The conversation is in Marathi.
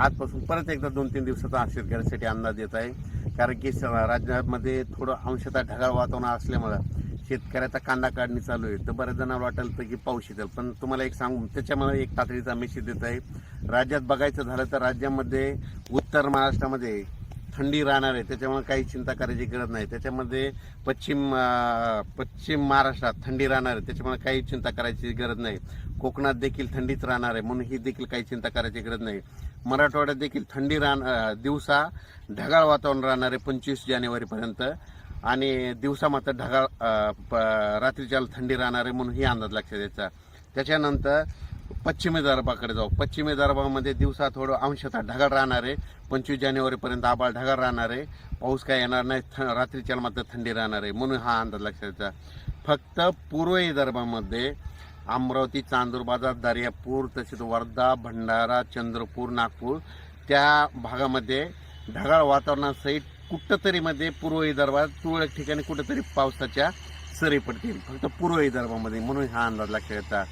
आजपासून परत एकदा दोन तीन दिवसाचा आक्षेप घेण्यासाठी अंदाज येत आहे. कारण की स- राज्यामध्ये थोडं अंशतः ढगाळ वातावरण असल्यामुळं शेतकऱ्याचा कांदा काढणी चालू आहे. तर बऱ्याच जणांना वाटेल तर की पाऊस येतील पण तुम्हाला एक सांगू त्याच्यामुळे एक तातडीचा मेसेज देत आहे. राज्यात बघायचं झालं तर राज्यामध्ये उत्तर महाराष्ट्रामध्ये थंडी राहणार आहे. त्याच्यामुळे काही चिंता करायची गरज नाही. त्याच्यामध्ये पश्चिम पश्चिम महाराष्ट्रात थंडी राहणार आहे. त्याच्यामुळे काही चिंता करायची गरज नाही. कोकणात देखील थंडीच राहणार आहे. म्हणून ही देखील काही चिंता करायची गरज नाही. मराठवाड्यात देखील थंडी राहण दिवसा ढगाळ वातावरण राहणार आहे पंचवीस जानेवारीपर्यंत आणि दिवसा मात्र ढगाळ प- रात्रीच्या थंडी राहणार आहे म्हणून ही अंदाज लक्षात द्यायचा त्याच्यानंतर पश्चिमी दरबाकडे जाऊ. पश्चिमी दरबामध्ये दिवसा थोडं अंशतः ढगाळ राहणार आहे पंचवीस जानेवारीपर्यंत आबाळ ढगाळ राहणार आहे पाऊस काय येणार नाही थ रात्रीच्या मात्र थंडी राहणार आहे म्हणून हा अंदाज लक्षात द्यायचा फक्त पूर्व विदर्भामध्ये अमरावती चांदूर बाजार दर्यापूर तसेच वर्धा भंडारा चंद्रपूर नागपूर त्या भागामध्ये ढगाळ वातावरणासहित कुठंतरी मध्ये पूर्व विदर्भात तुरळक ठिकाणी कुठंतरी पावसाच्या सरी पडतील. फक्त पूर्व विदर्भामध्ये म्हणून हा अंदाज लक्षात येतात